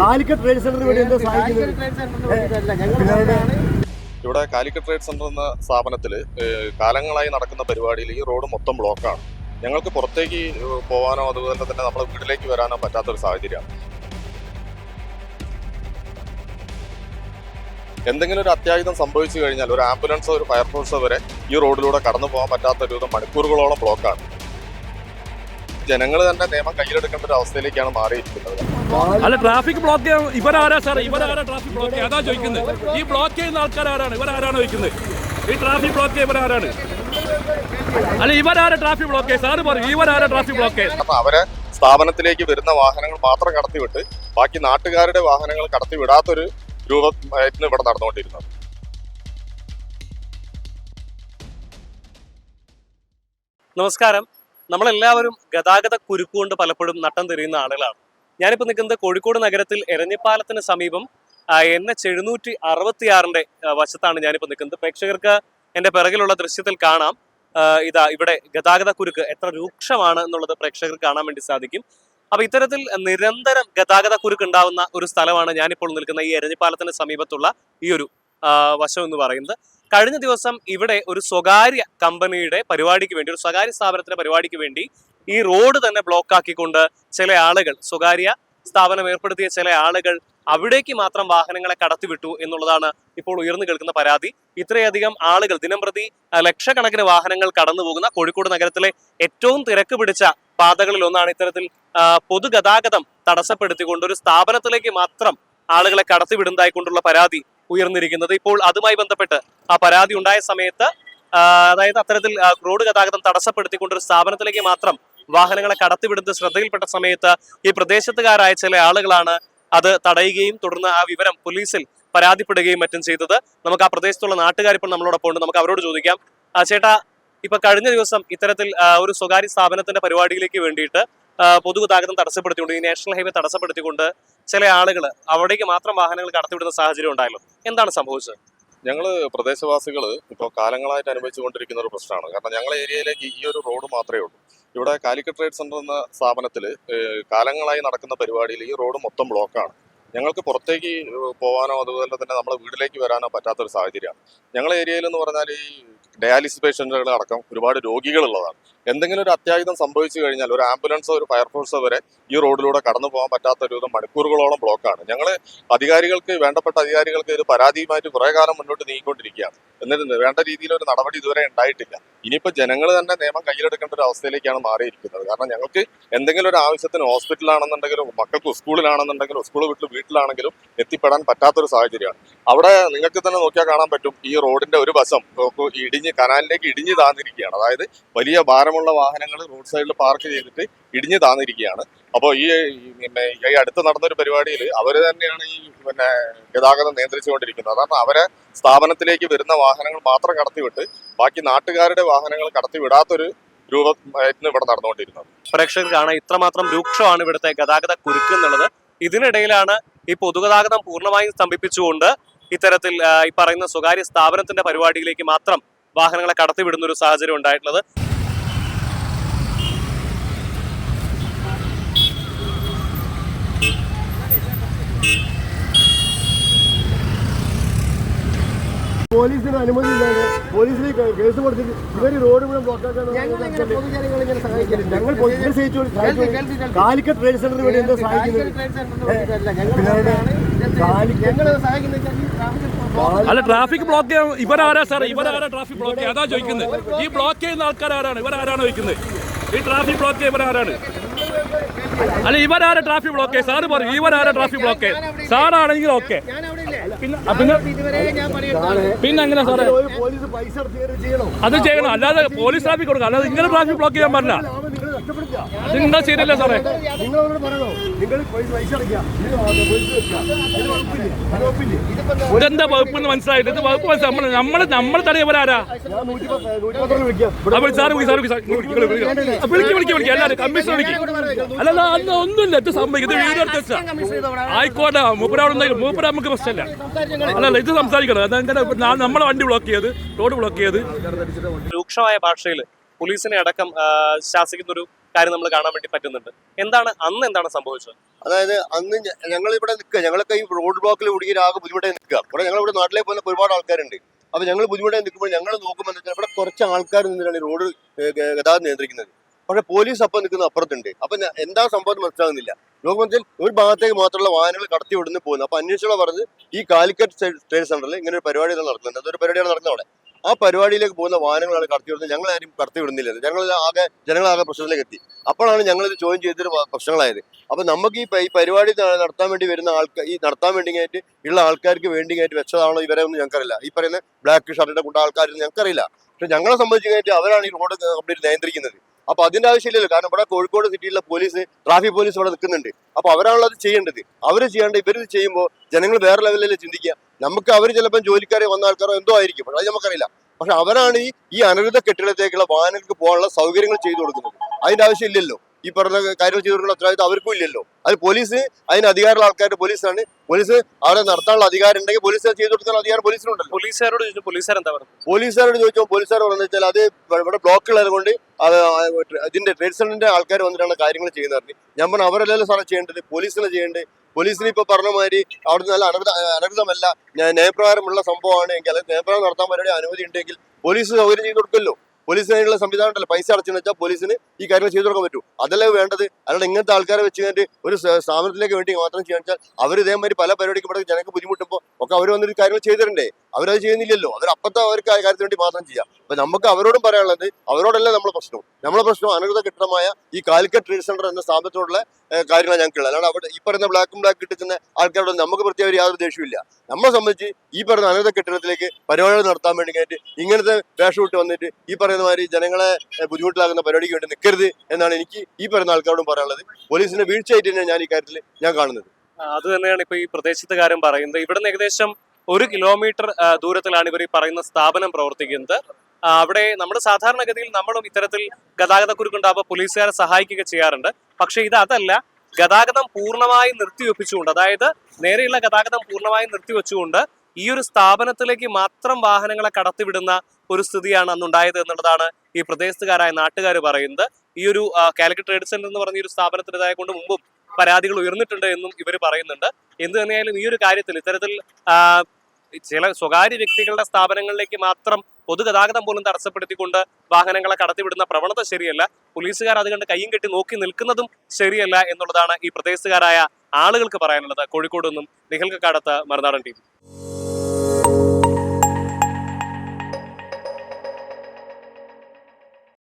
Calicut trade സെന്ററിന് വേണ്ടി എന്താ സഹായിക്കുന്നത് ഇവിടെ കാലിക്കറ്റ് ട്രേഡ് സെന്റർ എന്ന സ്ഥാപനത്തിൽ കാലങ്ങളായി നടക്കുന്ന പരിപാടിയിൽ ഈ റോഡ് മൊത്തം ബ്ലോക്കാണ്. ഞങ്ങൾക്ക് പുറത്തേക്ക് പോകാനോ അതുപോലെ തന്നെ നമ്മുടെ വീട്ടിലേക്ക് വരാനോ പറ്റാത്തൊരു സാഹചര്യമാണ്. എന്തെങ്കിലും ഒരു അത്യാഹിതം സംഭവിച്ചു കഴിഞ്ഞാൽ ഒരു ആംബുലൻസോ ഒരു ഫയർഫോഴ്സോ വരെ ഈ റോഡിലൂടെ കടന്നു പോകാൻ പറ്റാത്ത ഒരു വിധം മണിക്കൂറുകളോളം ബ്ലോക്കാണ്. ജനങ്ങൾ തന്നെ നിയമം കയ്യിലെടുക്കേണ്ട ഒരു അവസ്ഥയിലേക്കാണ് മാറിയിരിക്കുന്നത്. അല്ല ട്രാഫിക് ബ്ലോക്ക് ചെയ്യാൻ ഇവരാരാ സാർ ഇവരാരാ ട്രാഫിക് ബ്ലോക്ക് ചെയ്യാൻ അതാ ചോദിക്കുന്നത് ഈ ബ്ലോക്ക് ചെയ്യുന്ന ആൾക്കാർ ആരാണ് ഇവരാരാണ് ചോദിക്കുന്നത് ഈ ട്രാഫിക് ബ്ലോക്ക് ചെയ്യുക ഇവരാരാണ്? അല്ല ഇവരാരാ ട്രാഫിക് ബ്ലോക്ക് സാറ് പറയും ഇവരാരാ ട്രാഫിക് ബ്ലോക്ക് കാരണം അവരെ സ്ഥാപനത്തിലേക്ക് വരുന്ന വാഹനങ്ങൾ മാത്രം കടത്തിവിട്ട് ബാക്കി നാട്ടുകാരുടെ വാഹനങ്ങൾ കടത്തിവിടാത്തൊരു രൂപമായിരുന്നു ഇവിടെ നടന്നുകൊണ്ടിരുന്നത്. നമസ്കാരം. നമ്മളെല്ലാവരും ഗതാഗത കുരുക്കുകൊണ്ട് പലപ്പോഴും നട്ടം തിരിയുന്ന ആളുകളാണ്. ഞാനിപ്പോൾ നിൽക്കുന്നത് കോഴിക്കോട് നഗരത്തിൽ എരഞ്ഞിപ്പാലത്തിന് സമീപം എൻ എച്ച് എഴുന്നൂറ്റി അറുപത്തിയാറിന്റെ വശത്താണ് ഞാനിപ്പോൾ നിൽക്കുന്നത്. പ്രേക്ഷകർക്ക് എന്റെ പിറകിലുള്ള ദൃശ്യത്തിൽ കാണാം. ഇതാ ഇവിടെ ഗതാഗത കുരുക്ക് എത്ര രൂക്ഷമാണ് എന്നുള്ളത് പ്രേക്ഷകർക്ക് കാണാൻ വേണ്ടി സാധിക്കും. അപ്പൊ ഇത്തരത്തിൽ നിരന്തരം ഗതാഗത കുരുക്ക് ഉണ്ടാവുന്ന ഒരു സ്ഥലമാണ് ഞാനിപ്പോൾ നിൽക്കുന്ന ഈ എരഞ്ഞിപ്പാലത്തിന് സമീപത്തുള്ള ഈ ഒരു വശം എന്ന് പറയുന്നത്. കഴിഞ്ഞ ദിവസം ഇവിടെ ഒരു സ്വകാര്യ കമ്പനിയുടെ പരിപാടിക്ക് വേണ്ടി ഒരു സ്വകാര്യ സ്ഥാപനത്തിന്റെ പരിപാടിക്ക് വേണ്ടി ഈ റോഡ് തന്നെ ബ്ലോക്ക് ആക്കിക്കൊണ്ട് ചില ആളുകൾ സ്വകാര്യ സ്ഥാപനം ഏർപ്പെടുത്തിയ ചില ആളുകൾ അവിടേക്ക് മാത്രം വാഹനങ്ങളെ കടത്തിവിട്ടു എന്നുള്ളതാണ് ഇപ്പോൾ ഉയർന്നു കേൾക്കുന്ന പരാതി. ഇത്രയധികം ആളുകൾ ദിനംപ്രതി ലക്ഷക്കണക്കിന് വാഹനങ്ങൾ കടന്നു പോകുന്ന കോഴിക്കോട് നഗരത്തിലെ ഏറ്റവും തിരക്ക് പിടിച്ച പാതകളിൽ ഒന്നാണ് ഇത്തരത്തിൽ പൊതുഗതാഗതം തടസ്സപ്പെടുത്തിക്കൊണ്ട് ഒരു സ്ഥാപനത്തിലേക്ക് മാത്രം ആളുകളെ കടത്തിവിടുന്നതായിക്കൊണ്ടുള്ള പരാതി ഉയർന്നിരിക്കുന്നത്. ഇപ്പോൾ അതുമായി ബന്ധപ്പെട്ട് ആ പരാതി ഉണ്ടായ സമയത്ത് അതായത് അത്തരത്തിൽ റോഡ് ഗതാഗതം തടസ്സപ്പെടുത്തിക്കൊണ്ട് ഒരു സ്ഥാപനത്തിലേക്ക് മാത്രം വാഹനങ്ങളെ കടത്തിവിടുന്നത് ശ്രദ്ധയിൽപ്പെട്ട സമയത്ത് ഈ പ്രദേശത്തുകാരായ ചില ആളുകളാണ് അത് തടയുകയും തുടർന്ന് ആ വിവരം പോലീസിൽ പരാതിപ്പെടുകയും മറ്റും ചെയ്തത്. നമുക്ക് ആ പ്രദേശത്തുള്ള നാട്ടുകാർ ഇപ്പോൾ നമ്മളോടൊപ്പം ഉണ്ട്. നമുക്ക് അവരോട് ചോദിക്കാം. ചേട്ടാ ഇപ്പൊ കഴിഞ്ഞ ദിവസം ഇത്തരത്തിൽ ഒരു സ്വകാര്യ സ്ഥാപനത്തിന്റെ പരിപാടിയിലേക്ക് വേണ്ടിയിട്ട് പൊതുഗതാഗതം തടസ്സപ്പെടുത്തിക്കൊണ്ട് ഈ നാഷണൽ ഹൈവേ തടസ്സപ്പെടുത്തിക്കൊണ്ട് ചില ആളുകൾ അവിടേക്ക് മാത്രം വാഹനങ്ങൾ കടത്തിവിടുന്ന സാഹചര്യം ഉണ്ടായല്ലോ. എന്താണ് സംഭവിച്ചത്? ഞങ്ങൾ പ്രദേശവാസികൾ ഇപ്പോൾ കാലങ്ങളായിട്ട് അനുഭവിച്ചുകൊണ്ടിരിക്കുന്ന ഒരു പ്രശ്നമാണ്. കാരണം ഞങ്ങളുടെ ഏരിയയിലേക്ക് ഈ ഒരു റോഡ് മാത്രമേ ഉള്ളൂ. ഇവിടെ കാലിക്കറ്റ് ട്രേഡ് സെന്റർ എന്ന സ്ഥാപനത്തിൽ കാലങ്ങളായി നടക്കുന്ന പരിപാടിയിൽ ഈ റോഡ് മൊത്തം ബ്ലോക്കാണ്. ഞങ്ങൾക്ക് പുറത്തേക്ക് പോകാനോ അതുപോലെ തന്നെ നമ്മുടെ വീട്ടിലേക്ക് വരാനോ പറ്റാത്തൊരു സാഹചര്യമാണ്. ഞങ്ങളുടെ ഏരിയയിൽ എന്ന് പറഞ്ഞാൽ ഈ ഡയാലിസിസ് പേഷ്യന്റുകൾ അടക്കം ഒരുപാട് രോഗികളുള്ളതാണ്. എന്തെങ്കിലും ഒരു അത്യാഹിതം സംഭവിച്ചു കഴിഞ്ഞാൽ ഒരു ആംബുലൻസോ ഒരു ഫയർഫോഴ്സോ വരെ ഈ റോഡിലൂടെ കടന്നു പോകാൻ പറ്റാത്ത ഒരു വിധം മണിക്കൂറുകളോളം ബ്ലോക്കാണ് ഞങ്ങൾ അധികാരികൾക്ക് വേണ്ടപ്പെട്ട അധികാരികൾക്ക് ഇത് പരാതിയുമായിട്ട് കുറേ കാലം മുന്നോട്ട് നീങ്ങിക്കൊണ്ടിരിക്കുകയാണ്. എന്നിട്ട് വേണ്ട രീതിയിൽ ഒരു നടപടി ഇതുവരെ ഉണ്ടായിട്ടില്ല. ഇനിയിപ്പോൾ ജനങ്ങൾ തന്നെ നിയമം കയ്യിലെടുക്കേണ്ട ഒരു അവസ്ഥയിലേക്കാണ് മാറിയിരിക്കുന്നത്. കാരണം ഞങ്ങൾക്ക് എന്തെങ്കിലും ഒരു ആവശ്യത്തിന് ഹോസ്പിറ്റലാണെന്നുണ്ടെങ്കിലും മക്കൾക്ക് സ്കൂളിലാണെന്നുണ്ടെങ്കിലും സ്കൂൾ വീട്ടിൽ വീട്ടിലാണെങ്കിലും എത്തിപ്പെടാൻ പറ്റാത്തൊരു സാഹചര്യമാണ്. അവിടെ നിങ്ങൾക്ക് തന്നെ നോക്കിയാൽ കാണാൻ പറ്റും ഈ റോഡിന്റെ ഒരു വശം ഇടിഞ്ഞ് കനാലിലേക്ക് ഇടിഞ്ഞ് താന്നിരിക്കുകയാണ്. അതായത് വലിയ ഭാരമുള്ള വാഹനങ്ങൾ റോഡ് സൈഡിൽ പാർക്ക് ചെയ്തിട്ട് ഇടിഞ്ഞു താന്നിരിക്കുകയാണ്. അപ്പോൾ ഈ ഈ അടുത്ത് നടന്നൊരു പരിപാടിയിൽ അവർ തന്നെയാണ് ഈ പിന്നെ ഗതാഗതം നിയന്ത്രിച്ചുകൊണ്ടിരിക്കുന്നത്. കാരണം അവരെ സ്ഥാപനത്തിലേക്ക് വരുന്ന വാഹനങ്ങൾ മാത്രം കടത്തിവിട്ട് ബാക്കി നാട്ടുകാരുടെ വാഹനങ്ങൾ കടത്തിവിടാത്തൊരു രൂപമായിരുന്നു ഇവിടെ നടന്നുകൊണ്ടിരുന്നത്. പ്രേക്ഷകർ ഇത്രമാത്രം രൂക്ഷമാണ് ഇവിടുത്തെ ഗതാഗത കുരുക്ക് എന്നുള്ളത്. ഇതിനിടയിലാണ് ഈ പൊതുഗതാഗതം പൂർണമായും സ്തംഭിപ്പിച്ചുകൊണ്ട് ഇത്തരത്തിൽ ഈ പറയുന്ന സ്വകാര്യ സ്ഥാപനത്തിന്റെ പരിപാടിയിലേക്ക് മാത്രം വാഹനങ്ങളെ കടത്തിവിടുന്ന ഒരു സാഹചര്യം ഉണ്ടായിട്ടുള്ളത്. പോലീസിന് അനുമതി ഇല്ലാതെ പോലീസിന് കേസ് കൊടുത്തിട്ട് ഇവർ റോഡ് മുഴുവൻ ഞങ്ങൾ സഹിച്ചു കാലിക്കറ്റ് ട്രേഡ് സെന്ററിന് വേണ്ടി എന്താ സഹായിക്കുന്നത്? അല്ല ട്രാഫിക് ബ്ലോക്ക് ചെയ്യാൻ ഇവരാരാ സാർ ഇവരാരാ ട്രാഫിക് ബ്ലോക്ക് ചെയ്യാൻ അതാ ചോദിക്കുന്നത് ഈ ബ്ലോക്ക് ചെയ്യുന്ന ആൾക്കാരാണ് ഇവരാരാണ് ചോദിക്കുന്നത് ഈ ട്രാഫിക് ബ്ലോക്ക് ചെയ്യാൻ ഇവരാരാണ്? അല്ല ഇവരാരാ ട്രാഫിക് ബ്ലോക്ക് സാറ് പറയും ഇവരാരാ ട്രാഫിക് ബ്ലോക്ക് സാറാണെങ്കിൽ ഓക്കെ പിന്നെ അങ്ങനെ സാറേ? പോലീസ് പൈസ അടച്ച് അത് ചെയ്യണം. അല്ലാതെ പോലീസ് ട്രാഫിക് കൊടുക്കാം അല്ലാതെ ഇങ്ങനെ ട്രാഫിക് ബ്ലോക്ക് ചെയ്യാൻ പാടില്ല. ശരിയല്ല സാറേ? നിങ്ങൾ പറയണോ പൈസ ഇതെന്താ വകുപ്പ് എന്ന് മനസ്സിലായില്ല. ഇത് വകുപ്പ് മനസ്സിലായി. നമ്മൾ നമ്മൾ നമ്മൾ തടയവരാരാ അപ്പോൾ സാർ പത്തൊന്ന് വിളിക്കാം. വിളിക്ക് വിളിക്ക് വിളിക്ക് എല്ലാവരും കമ്മീഷൻ വിളിക്കും അല്ലല്ല അന്ന് ഒന്നുമില്ല. ഇത് സംഭവിക്കും. ഇത് വീട് എടുത്ത് ആയിക്കോട്ടെ. മൂപ്പരവിടെ മൂപ്പര നമുക്ക് പ്രശ്നമില്ല. അല്ലല്ല ഇത് സംസാരിക്കണം അതെങ്ങനെ നമ്മളെ വണ്ടി ബ്ലോക്ക് ചെയ്ത് റോഡ് ബ്ലോക്ക് ചെയ്ത്. രൂക്ഷമായ ഭാഷയിൽ പോലീസിനെ അടക്കം ശാസിക്കുന്നൊരു ശാസിക്കുന്ന ഒരു കാര്യം നമ്മൾ കാണാൻ വേണ്ടി പറ്റുന്നുണ്ട്. എന്താണ് അന്ന് എന്താണ് സംഭവിച്ചത്? അതായത് അന്ന് ഞങ്ങൾ ഇവിടെ നിൽക്കുക ഞങ്ങളൊക്കെ ഈ റോഡ് ബ്ലോക്കിൽ കുടുങ്ങിയ ആകെ ബുദ്ധിമുട്ടായി നിൽക്കുക ഇവിടെ ഞങ്ങൾ ഇവിടെ നാട്ടിലേക്ക് പോകുന്ന ഒരുപാട് ആൾക്കാരുണ്ട്. അപ്പൊ ഞങ്ങൾ ബുദ്ധിമുട്ടായി നിൽക്കുമ്പോൾ ഞങ്ങൾ നോക്കുമ്പോൾ വെച്ചാൽ ഇവിടെ കുറച്ച് ആൾക്കാർ നിന്നിട്ടാണ് റോഡ് ഗതാഗതം നിയന്ത്രിക്കുന്നത്. പക്ഷെ പോലീസ് അപ്പം നിൽക്കുന്ന അപ്പുറത്തുണ്ട്. അപ്പൊ എന്താ സംഭവം മനസ്സിലാകുന്നില്ല നോക്കുമ്പോൾ ഒരു ഭാഗത്തേക്ക് മാത്രമുള്ള വാഹനങ്ങൾ കടത്തി വിടുന്നു പോകുന്നു. അപ്പൊ അന്വേഷണം പറഞ്ഞ് ഈ കാലിക്കറ്റ് ട്രേഡ് സെന്ററിൽ ഇങ്ങനെ ഒരു പരിപാടി നടക്കുന്നുണ്ട്. അതൊരു പരിപാടിയാണ് നടക്കുന്നത് അവിടെ. ആ പരിപാടിയിലേക്ക് പോകുന്ന വാഹനങ്ങളാണ് കടത്തി വിടുന്നത് ഞങ്ങൾ ആരും കടത്തി വിടുന്നില്ല ഞങ്ങൾ ആകെ ജനങ്ങളാകെ പ്രശ്നത്തിലേക്ക് എത്തി. അപ്പോഴാണ് ഞങ്ങൾ ഇത് ചോദ്യം ചെയ്തൊരു പ്രശ്നങ്ങളായത്. അപ്പൊ നമുക്ക് ഈ ഈ പരിപാടി നടത്താൻ വേണ്ടി വരുന്ന ആൾക്കാർ ഈ നടത്താൻ വേണ്ടിയായിട്ട് ഉള്ള ആൾക്കാർക്ക് വേണ്ടിയായിട്ട് വെച്ചതാണോ ഇവരെ ഒന്നും ഞങ്ങൾക്കറിയില്ല. ഈ പറയുന്ന ബ്ലാക്ക് ഷർട്ടിന്റെ കൂട്ട ആൾക്കാരൊന്നും ഞങ്ങൾക്കറിയില്ല. പക്ഷെ ഞങ്ങളെ സംബന്ധിച്ച് കഴിഞ്ഞിട്ട് അവരാണ് ഈ റോഡ് കംപ്ലീറ്റ് നിയന്ത്രിക്കുന്നത്. അപ്പൊ അതിന്റെ ആവശ്യമില്ലല്ലോ. കാരണം ഇവിടെ കോഴിക്കോട് സിറ്റിയിലെ പോലീസ് ട്രാഫിക് പോലീസ് ഇവിടെ നിൽക്കുന്നുണ്ട്. അപ്പൊ അവരാണല്ലോ അത് ചെയ്യേണ്ടത്. അവർ ചെയ്യേണ്ട ഇവരിത് ചെയ്യുമ്പോൾ ജനങ്ങൾ വേറെ ലെവലിലല്ലേ ചിന്തിക്കുക. നമുക്ക് അവർ ചിലപ്പോൾ ജോലിക്കാരെ വന്ന ആൾക്കാരോ എന്തോ ആയിരിക്കും. പക്ഷെ അത് നമുക്കറിയില്ല. പക്ഷെ അവരാണ് ഈ ഈ അനധികൃത കെട്ടിടത്തേക്കുള്ള വാഹനങ്ങൾക്ക് പോകാനുള്ള സൗകര്യങ്ങൾ ചെയ്തു കൊടുക്കുന്നത്. അതിന്റെ ആവശ്യമില്ലല്ലോ. ഈ പറഞ്ഞ കാര്യങ്ങൾ ചെയ്തിട്ടുള്ള ഉത്തരവാദിത്വം അവർക്കും ഇല്ലല്ലോ. അത് പോലീസ് അതിന് അധികാരമുള്ള ആൾക്കാരുടെ പോലീസാണ്. പോലീസ് അവിടെ നടത്താനുള്ള അധികാരം ഉണ്ടെങ്കിൽ പോലീസ് ചെയ്തു കൊടുക്കാനുള്ള അധികാരം പോലീസിനുണ്ടല്ലോ. പോലീസുകാരോട് ചോദിച്ചു? പോലീസുകാർ എന്താ പറഞ്ഞത് പോലീസുകാരോട് ചോദിച്ചപ്പോൾ പോലീസുകാർ പറഞ്ഞു? വെച്ചാൽ അത് ഇവിടെ ബ്ലോക്ക് ഉള്ളത് കൊണ്ട് അത് ഇതിന്റെ ട്രേഡ് സെന്ററിന്റെ ആൾക്കാർ വന്നിട്ടാണ് കാര്യങ്ങൾ ചെയ്യുന്നത് ഞാൻ പറഞ്ഞു അവരല്ലല്ലോ സാറേ ചെയ്യേണ്ടത്. പോലീസിനെ ചെയ്യേണ്ടത്. പോലീസിന് ഇപ്പൊ പറഞ്ഞ മാതിരി അവിടെ നല്ല അനർഹ അനർഹതമല്ല ന്യായ- ന്യായപ്രകാരമുള്ള സംഭവമാണ് എങ്കിൽ അല്ലെങ്കിൽ നയപ്രകാരം നടത്താൻ പരിപാടി അനുമതി ഉണ്ടെങ്കിൽ പോലീസ് സൗകര്യം ചെയ്ത് കൊടുക്കല്ലോ പോലീസിനുള്ള സംവിധാനം ഉണ്ടല്ലോ പൈസ അടച്ചെന്ന് വെച്ചാൽ പോലീസിന് ഈ കാര്യങ്ങൾ ചെയ്തു കൊടുക്കാൻ പറ്റൂ. അതല്ലേ വേണ്ടത്? അല്ലാണ്ട് ഇങ്ങനത്തെ ആൾക്കാരെ വെച്ച് കഴിഞ്ഞിട്ട് ഒരു സ്ഥാപനത്തിലേക്ക് വേണ്ടി മാത്രം ചെയ്യാൻ വെച്ചാൽ അവർ ഇതേമാതിരി പല പരിപാടിക്കും ഇവിടെ ജനങ്ങൾക്ക് ബുദ്ധിമുട്ടുമ്പോൾ ഒക്കെ അവർ വന്നിട്ട് കാര്യങ്ങൾ ചെയ്തിട്ടുണ്ടേ. അവരത് ചെയ്യുന്നില്ലല്ലോ. അവർ അപ്പത്തെ അവർക്ക് ആ കാര്യത്തിന് വേണ്ടി മാത്രം ചെയ്യാം. അപ്പൊ നമുക്ക് അവരോടും പറയാനുള്ളത് അവരോടല്ല നമ്മളെ പ്രശ്നം. നമ്മളെ പ്രശ്നം അനധികൃത കെട്ടിടമായ ഈ കാലിക്കറ്റ് ട്രേഡ് സെന്റർ എന്ന സ്ഥാപനത്തോടുള്ള കാര്യങ്ങളാണ് ഞങ്ങൾക്കുള്ളത് അല്ലാണ്ട് അവിടെ ഈ പറയുന്ന ബ്ലാക്കും ബ്ലാക്ക് കിട്ടുന്ന ആൾക്കാരോട് നമുക്ക് പ്രത്യേക യാതൊരു ദേഷ്യമില്ല നമ്മളെ സംബന്ധിച്ച് ഈ പറയുന്ന അനധികൃത കെട്ടിടത്തിലേക്ക് പരിപാടികൾ നടത്താൻ വേണ്ടി കഴിഞ്ഞിട്ട് ഇങ്ങനത്തെ വേഷം ഇട്ട് വന്നിട്ട് ഈ പറയുന്ന മാതിരി ജനങ്ങളെ ബുദ്ധിമുട്ടിലാക്കുന്ന പരിപാടിക്ക് വേണ്ടി നിൽക്കരുത് എന്നാണ് എനിക്ക് ഈ പറയുന്ന ആൾക്കാരോടും പറയാനുള്ളത്. പോലീസിന്റെ വീഴ്ചയായിട്ട് തന്നെ ഞാൻ ഈ കാര്യത്തിൽ ഞാൻ കാണുന്നത്. അത് തന്നെയാണ് ഇപ്പൊ ഈ പ്രദേശത്തുകാരൻ പറയുന്നത്. ഇവിടെ ഏകദേശം ഒരു കിലോമീറ്റർ ദൂരത്തിലാണ് ഇവർ ഈ പറയുന്ന സ്ഥാപനം പ്രവർത്തിക്കുന്നത്. അവിടെ നമ്മുടെ സാധാരണഗതിയിൽ നമ്മളും ഇത്തരത്തിൽ ഗതാഗത കുരുക്കുണ്ടാകുമ്പോൾ പോലീസുകാരെ സഹായിക്കുക ചെയ്യാറുണ്ട്. പക്ഷെ ഇത് അതല്ല ഗതാഗതം പൂർണമായും നിർത്തിവെപ്പിച്ചുകൊണ്ട് അതായത് നേരെയുള്ള ഗതാഗതം പൂർണമായും നിർത്തിവെച്ചുകൊണ്ട് ഈ ഒരു സ്ഥാപനത്തിലേക്ക് മാത്രം വാഹനങ്ങളെ കടത്തിവിടുന്ന ഒരു സ്ഥിതിയാണ് അന്നുണ്ടായത് എന്നുള്ളതാണ് ഈ പ്രദേശത്തുകാരായ നാട്ടുകാർ പറയുന്നത്. ഈ ഒരു കാലിക്കറ്റ് ട്രേഡ് സെന്റർ എന്ന് പറഞ്ഞ ഒരു സ്ഥാപനത്തിന്റെതായ കൊണ്ട് മുമ്പും പരാതികൾ ഉയർന്നിട്ടുണ്ട് എന്നും ഇവർ പറയുന്നുണ്ട്. എന്ത് തന്നെയായാലും ഈ ഒരു കാര്യത്തിൽ ഇത്തരത്തിൽ ചില സ്വകാര്യ വ്യക്തികളുടെ സ്ഥാപനങ്ങളിലേക്ക് മാത്രം പൊതുഗതാഗതം പോലും തടസ്സപ്പെടുത്തിക്കൊണ്ട് വാഹനങ്ങളെ കടത്തിവിടുന്ന പ്രവണത ശരിയല്ല. പോലീസുകാർ അത് കണ്ട് കയ്യും കെട്ടി നോക്കി നിൽക്കുന്നതും ശരിയല്ല എന്നുള്ളതാണ് ഈ പ്രദേശത്തുകാരായ ആളുകൾക്ക് പറയാനുള്ളത്. കോഴിക്കോട് നിന്നും നിഹൽ കക്കാടത്ത് മറുനാടൻ ടീം.